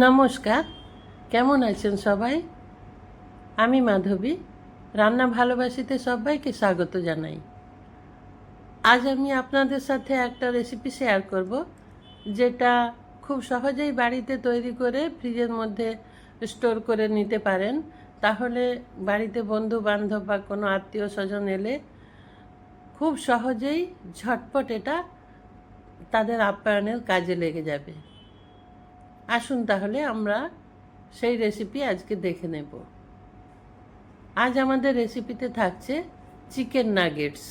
নমস্কার, কেমন আছেন সবাই? আমি মাধবী, রান্না ভালোবাসিতে সবাইকে স্বাগত জানাই। আজ আমি আপনাদের সাথে একটা রেসিপি শেয়ার করব, যেটা খুব সহজেই বাড়িতে তৈরি করে ফ্রিজের মধ্যে স্টোর করে নিতে পারেন। তাহলে বাড়িতে বন্ধু বান্ধব বা কোনো আত্মীয় স্বজন এলে খুব সহজেই ঝটপট এটা তাদের আপ্যায়নের কাজে লেগে যাবে। আসুন তাহলে আমরা সেই রেসিপি আজকে দেখে নেব। আজ আমাদের রেসিপিতে থাকছে চিকেন নাগেটস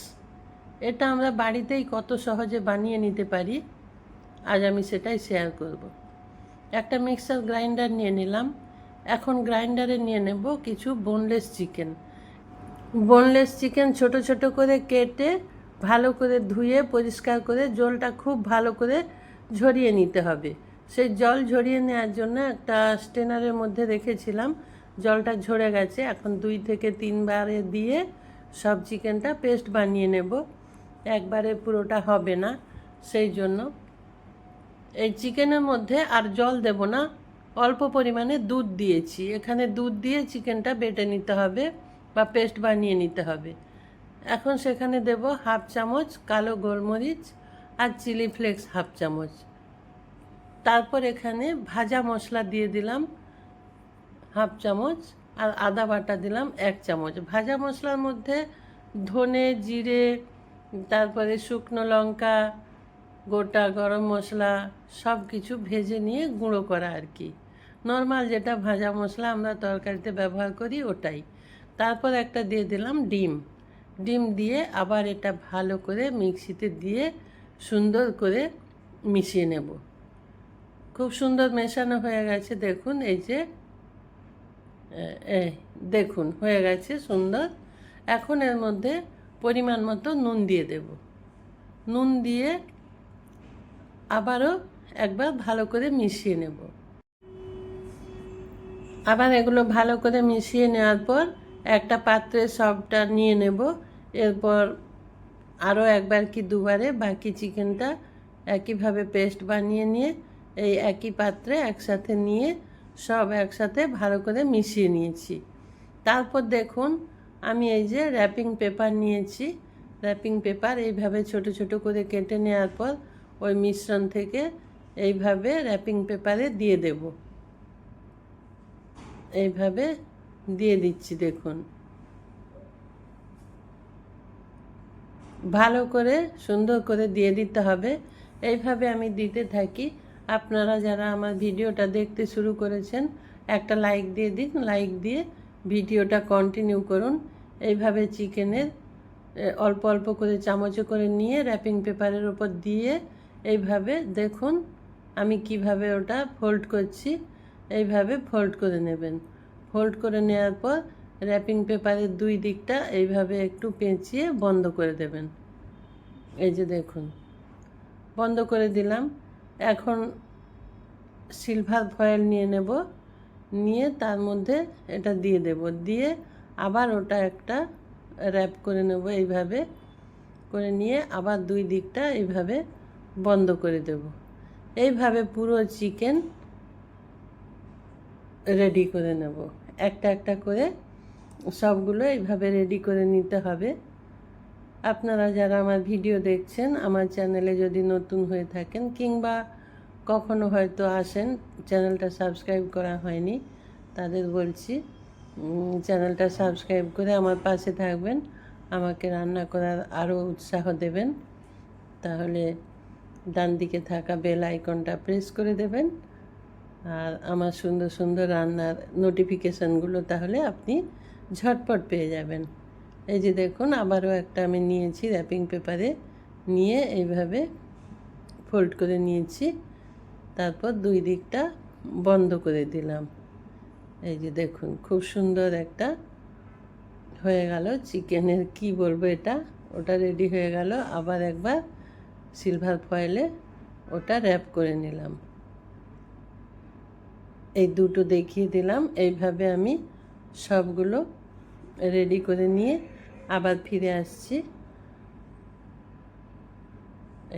এটা আমরা বাড়িতেই কত সহজে বানিয়ে নিতে পারি, আজ আমি সেটাই শেয়ার করব। একটা মিক্সার গ্রাইন্ডার নিয়ে নিলাম। এখন গ্রাইন্ডারে নিয়ে নেব কিছু বোনলেস চিকেন বোনলেস চিকেন ছোট ছোট করে কেটে ভালো করে ধুয়ে পরিষ্কার করে জলটা খুব ভালো করে ঝরিয়ে নিতে হবে। সেই জল ঝরিয়ে নেওয়ার জন্য একটা স্টেনারের মধ্যে রেখেছিলাম। জলটা ঝরে গেছে। এখন দুই থেকে তিনবারে দিয়ে সব চিকেনটা পেস্ট বানিয়ে নেব। একবারে পুরোটা হবে না, সেই জন্য। এই চিকেনের মধ্যে আর জল দেব না। অল্প পরিমাণে দুধ দিয়েছি। এখানে দুধ দিয়ে চিকেনটা বেটে নিতে হবে বা পেস্ট বানিয়ে নিতে হবে। এখন সেখানে দেব হাফ চামচ কালো গোলমরিচ আর চিলি ফ্লেক্স হাফ চামচ। তারপর এখানে ভাজা মশলা দিয়ে দিলাম হাফ চামচ আর আদা বাটা দিলাম এক চামচ। ভাজা মশলার মধ্যে ধনে, জিরে, তারপরে শুকনো লঙ্কা, গোটা গরম মশলা সব কিছু ভেজে নিয়ে গুঁড়ো করা আর কি। নর্মাল যেটা ভাজা মশলা আমরা তরকারিতে ব্যবহার করি ওটাই। তারপর একটা দিয়ে দিলাম ডিম। ডিম দিয়ে আবার এটা ভালো করে মিক্সিতে দিয়ে সুন্দর করে মিশিয়ে নেব। খুব সুন্দর মেশানো হয়ে গেছে, দেখুন, এই যে দেখুন, হয়ে গেছে সুন্দর। এখন এর মধ্যে পরিমাণ মতো নুন দিয়ে দেব। নুন দিয়ে আবারও একবার ভালো করে মিশিয়ে নেব। আবার এগুলো ভালো করে মিশিয়ে নেওয়ার পর একটা পাত্রে সবটা নিয়ে নেব। এরপর আরও একবার কি দুবারে বাকি চিকেনটা একইভাবে পেস্ট বানিয়ে নিয়ে এই একই পাত্রে একসাথে নিয়ে সব একসাথে ভালো করে মিশিয়ে নিয়েছি। তারপর দেখুন, আমি এই যে র্যাপিং পেপার নিয়েছি। র্যাপিং পেপার এইভাবে ছোট ছোট করে কেটে নেওয়ার পর ওই মিশ্রণ থেকে এইভাবে র্যাপিং পেপারে দিয়ে দেব। এইভাবে দিয়ে দিচ্ছি, দেখুন। ভালো করে সুন্দর করে দিয়ে দিতে হবে। এইভাবে আমি দিতে থাকি। আপনারা যারা আমার ভিডিওটা দেখতে শুরু করেছেন, একটা লাইক দিয়ে দিন। লাইক দিয়ে ভিডিওটা কন্টিনিউ করুন। এইভাবে চিকেনের অল্প অল্প করে চামচে করে নিয়ে র্যাপিং পেপারের ওপর দিয়ে এইভাবে দেখুন আমি কীভাবে ওটা ফোল্ড করছি। এইভাবে ফোল্ড করে নেবেন। ফোল্ড করে নেওয়ার পর র্যাপিং পেপারের দুই দিকটা এইভাবে একটু পেঁচিয়ে বন্ধ করে দেবেন। এই যে দেখুন, বন্ধ করে দিলাম। এখন সিলভার ফয়েল নিয়ে নেব। নিয়ে তার মধ্যে এটা দিয়ে দেব। দিয়ে আবার ওটা একটা র্যাপ করে নেব এইভাবে। করে নিয়ে আবার দুই দিকটা এইভাবে বন্ধ করে দেব। এইভাবে পুরো চিকেন রেডি করে নেব। একটা একটা করে সবগুলো এইভাবে রেডি করে নিতে হবে। আপনারা যারা আমার ভিডিও দেখছেন, আমার চ্যানেলে যদি নতুন হয়ে থাকেন কিংবা কখনো হয়তো আসেন, চ্যানেলটা সাবস্ক্রাইব করা হয়নি, তাদের বলছি চ্যানেলটা সাবস্ক্রাইব করে আমার পাশে থাকবেন, আমাকে রান্না করার আরও উৎসাহ দেবেন। তাহলে ডান দিকে থাকা বেল আইকনটা প্রেস করে দেবেন, আর আমার সুন্দর সুন্দর রান্নার নোটিফিকেশানগুলো তাহলে আপনি ঝটপট পেয়ে যাবেন। এই যে দেখুন, আবারও একটা আমি নিয়েছি র্যাপিং পেপারে নিয়ে এইভাবে ফোল্ড করে নিয়েছি। তারপর দুই দিকটা বন্ধ করে দিলাম। এই যে দেখুন, খুব সুন্দর একটা হয়ে গেল চিকেনের, কি বলব এটা? ওটা রেডি হয়ে গেল। আবার একবার সিলভার ফয়েলে ওটা র্যাপ করে নিলাম। এই দুটো দেখিয়ে দিলাম। এইভাবে আমি সবগুলো রেডি করে নিয়ে আবার ফিরে আসছি।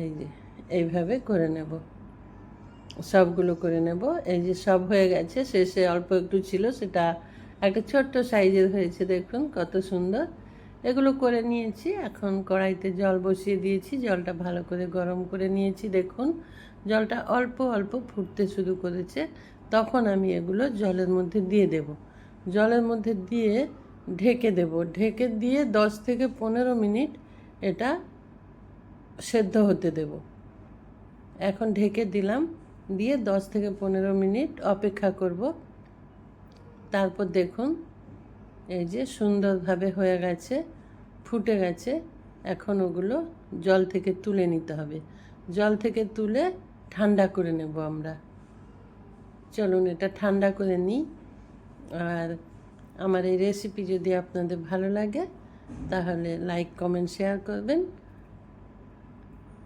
এই যে, এইভাবে করে নেব। সবগুলো করে নেব। এই যে সব হয়ে গেছে, শেষে অল্প একটু ছিল, সেটা একটা ছোট্ট সাইজের হয়েছে, দেখুন কত সুন্দর। এগুলো করে নিয়েছি, এখন কড়াইতে জল বসিয়ে দিয়েছি, জলটা ভালো করে গরম করে নিয়েছি, দেখুন। জলটা অল্প অল্প ফুটতে শুরু করেছে, তখন আমি এগুলো জলের মধ্যে দিয়ে দেব। জলের মধ্যে দিয়ে ঢেকে দেব। ঢেকে দিয়ে দশ থেকে পনেরো মিনিট এটা সেদ্ধ হতে দেব। এখন ঢেকে দিলাম। দিয়ে দশ থেকে পনেরো মিনিট অপেক্ষা করব। তারপর দেখুন, এই যে সুন্দরভাবে হয়ে গেছে, ফুটে গেছে। এখন ওগুলো জল থেকে তুলে নিতে হবে। জল থেকে তুলে ঠান্ডা করে নেব আমরা। চলুন এটা ঠান্ডা করে নিই। আর আমার এই রেসিপি যদি আপনাদের ভালো লাগে, তাহলে লাইক কমেন্ট শেয়ার করবেন।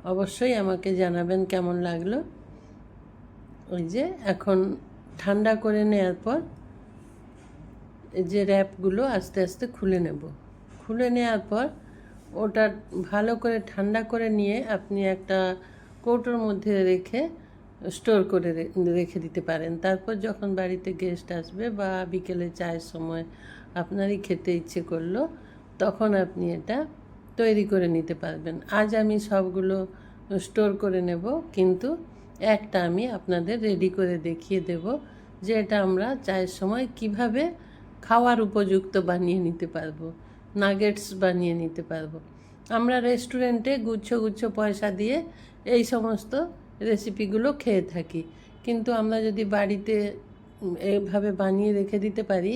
অবশ্যই আমাকে জানাবেন কেমন লাগল। ওই যে এখন ঠান্ডা করে নেওয়ার পর যে র্যাপগুলো আস্তে আস্তে খুলে নেব। খুলে নেওয়ার পর ওটা ভালো করে ঠান্ডা করে নিয়ে আপনি একটা কৌটোর মধ্যে রেখে স্টোর করে রেখে দিতে পারেন। তারপর যখন বাড়িতে গেস্ট আসবে বা বিকেলে চায়ের সময় আপনারই খেতে ইচ্ছে করল, তখন আপনি এটা তৈরি করে নিতে পারবেন। আজ আমি সবগুলো স্টোর করে নেব, কিন্তু একটা আমি আপনাদের রেডি করে দেখিয়ে দেব যে এটা আমরা চায়ের সময় কীভাবে খাওয়ার উপযুক্ত বানিয়ে নিতে পারব নাগেটস বানিয়ে নিতে পারব। আমরা রেস্টুরেন্টে গুচ্ছ গুচ্ছ পয়সা দিয়ে এই সমস্ত রেসিপিগুলো খেয়ে থাকি। কিন্তু আমরা যদি বাড়িতে উম, এইভাবে বানিয়ে রেখে দিতে পারি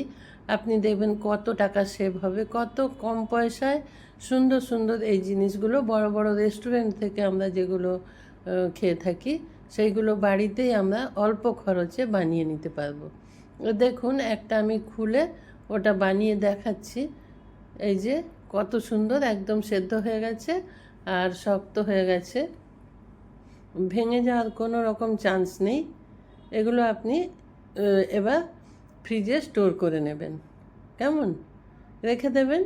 আপনি দেখবেন কত টাকা সেভ হবে কত কম পয়সায় সুন্দর সুন্দর এই জিনিসগুলো বড় বড় রেস্টুরেন্ট থেকে আমরা যেগুলো খেয়ে থাকি সেইগুলো বাড়িতেই আমরা অল্প খরচে বানিয়ে নিতে পারব। দেখুন একটা আমি খুলে ওটা বানিয়ে দেখাচ্ছি। এই যে কত সুন্দর একদম সেদ্ধ হয়ে গেছে আর শক্ত হয়ে গেছে। ভেঙে যাওয়ার কোনো রকম চান্স নেই। এগুলো আপনি এবার ফ্রিজে স্টোর করে নেবেন। কেমন? রেখে দেবেন।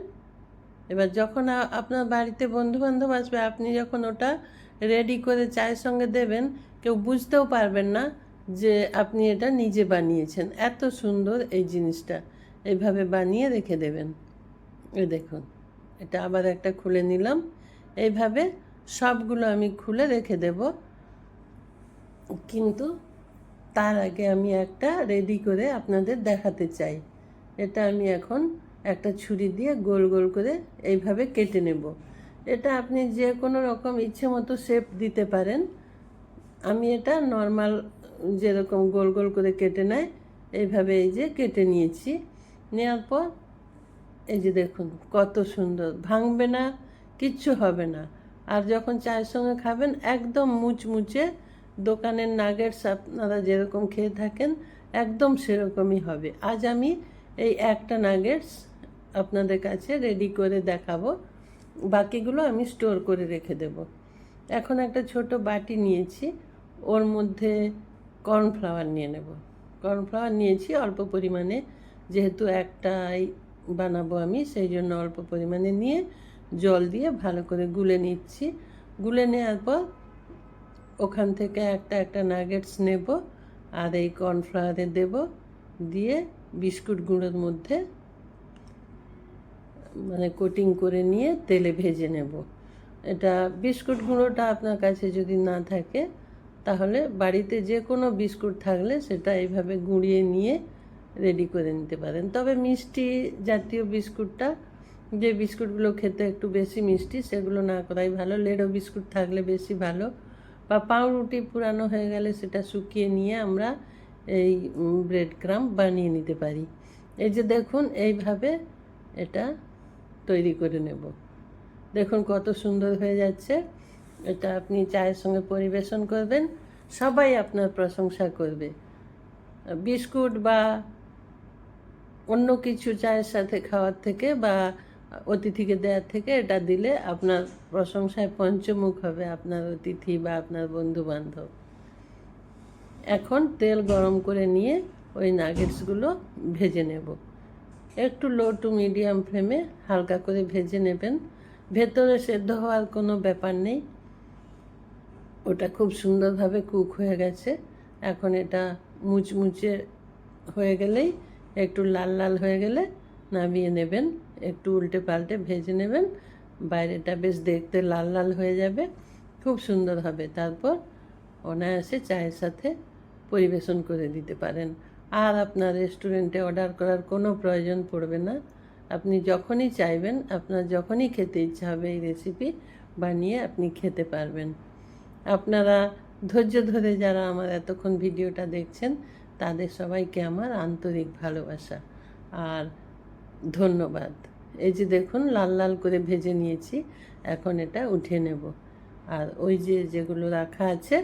এবার যখন আপনার বাড়িতে বন্ধুবান্ধব আসবে, আপনি যখন ওটা রেডি করে চায়ের সঙ্গে দেবেন, কেউ বুঝতেও পারবেন না যে আপনি এটা নিজে বানিয়েছেন। এত সুন্দর এই জিনিসটা। এইভাবে বানিয়ে রেখে দেবেন। এই দেখুন, এটা আবার একটা খুলে নিলাম। এইভাবে সবগুলো আমি খুলে রেখে দেব। কিন্তু তার আগে আমি একটা রেডি করে আপনাদের দেখাতে চাই। এটা আমি এখন একটা ছুরি দিয়ে গোল গোল করে এইভাবে কেটে নেব। এটা আপনি যে কোনো রকম ইচ্ছে মতো শেপ দিতে পারেন। আমি এটা নর্মাল যেরকম গোল গোল করে কেটে নেয় এইভাবে এই যে কেটে নিয়েছি। নেওয়ার পর এই যে দেখুন কত সুন্দর, ভাঙবে না, কিচ্ছু হবে না। আর যখন চায়ের সঙ্গে খাবেন একদম মুচমুচে দোকানের নাগেটস আপনারা যেরকম খেয়ে থাকেন, একদম সেরকমই হবে। আজ আমি এই একটা নাগেটস আপনাদের কাছে রেডি করে দেখাবো। বাকিগুলো আমি স্টোর করে রেখে দেব। এখন একটা ছোট বাটি নিয়েছি, ওর মধ্যে কর্নফ্লাওয়ার নিয়ে নেব। কর্নফ্লাওয়ার নিয়েছি, অল্প পরিমাণে, যেহেতু একটাই বানাবো আমি, সেই জন্য অল্প পরিমাণে নিয়ে জল দিয়ে ভালো করে গুলে নিচ্ছি। গুলে নেওয়ার পর ওখান থেকে একটা একটা নাগেটস নেব আর এই কর্নফ্লাওয়ারে দেব। দিয়ে বিস্কুট গুঁড়োর মধ্যে মানে কোটিং করে নিয়ে তেলে ভেজে নেব। এটা বিস্কুট গুঁড়োটা আপনার কাছে যদি না থাকে, তাহলে বাড়িতে যে কোনো বিস্কুট থাকলে সেটা এইভাবে গুঁড়িয়ে নিয়ে রেডি করে নিতে পারেন। তবে মিষ্টি জাতীয় বিস্কুটটা, যে বিস্কুটগুলো খেতে একটু বেশি মিষ্টি, সেগুলো না করাই ভালো। লেডো বিস্কুট থাকলে বেশি ভালো। বা পাউরুটি পুরানো হয়ে গেলে সেটা শুকিয়ে নিয়ে আমরা এই ব্রেড ক্রাম বানিয়ে নিতে পারি। এই যে দেখুন, এইভাবে এটা তৈরি করে নেব। দেখুন কত সুন্দর হয়ে যাচ্ছে। এটা আপনি চায়ের সঙ্গে পরিবেশন করবেন। সবাই আপনার প্রশংসা করবে। বিস্কুট বা অন্য কিছু চায়ের সাথে খাওয়ার থেকে বা অতিথিকে দেওয়ার থেকে এটা দিলে আপনার প্রশংসায় পঞ্চমুখ হবে আপনার অতিথি বা আপনার বন্ধু বান্ধব এখন তেল গরম করে নিয়ে ওই নাগেটসগুলো ভেজে নেব। একটু লো টু মিডিয়াম ফ্লেমে হালকা করে ভেজে নেবেন। ভেতরে সেদ্ধ হওয়ার কোনো ব্যাপার নেই। ওটা খুব সুন্দরভাবে কুক হয়ে গেছে। এখন এটা মুচমুচে হয়ে গেলেই একটু লাল লাল হয়ে গেলে নামিয়ে নেবেন। একটু উল্টে পাল্টে ভেজে নেবেন। বাইরেটা বেশ দেখতে লাল লাল হয়ে যাবে। খুব সুন্দর হবে। তারপর অনায়াসে চায়ের সাথে পরিবেশন করে দিতে পারেন। আর আপনার রেস্টুরেন্টে অর্ডার করার কোনো প্রয়োজন পড়বে না। আপনি যখনই চাইবেন, আপনার যখনই খেতে ইচ্ছা হবে এই রেসিপি বানিয়ে আপনি খেতে পারবেন। আপনারা ধৈর্য ধরে যারা আমার এতক্ষণ ভিডিওটা দেখছেন, তাদের সবাইকে আমার আন্তরিক ভালোবাসা। আর ধন্যবাদ। এই যে দেখুন, লাল লাল করে ভেজে নিয়েছি, এখন এটা উঠিয়ে নেব। আর ওই যে যেগুলো রাখা আছে,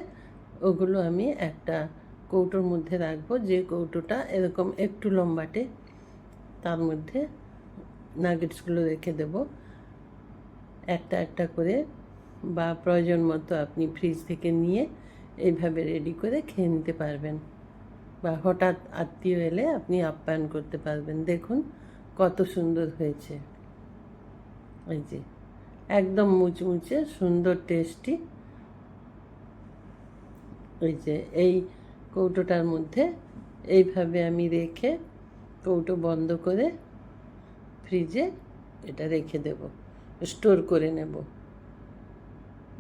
ওগুলো আমি একটা কৌটোর মধ্যে রাখব। যে কৌটোটা এরকম একটু লম্বাটে, তার মধ্যে নাগেটসগুলো রেখে দেব। একটা একটা করে বা প্রয়োজন মতো আপনি ফ্রিজ থেকে নিয়ে এইভাবে রেডি করে খেয়ে নিতে পারবেন। বা হঠাৎ আত্মীয় এলে আপনি আপ্যায়ন করতে পারবেন। দেখুন কত সুন্দর হয়েছে। এই যে, একদম মুচমুচে সুন্দর টেস্টি। ওই যে, এই কৌটোটার মধ্যে এইভাবে আমি রেখে কৌটো বন্ধ করে ফ্রিজে এটা রেখে দেব, স্টোর করে নেব।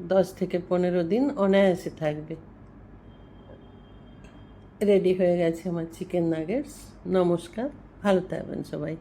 দশ থেকে পনেরো দিন অনায়াসে থাকবে। রেডি হয়ে গেছে আমার চিকেন নাগেটস। নমস্কার, ভালো থাকবেন সবাই।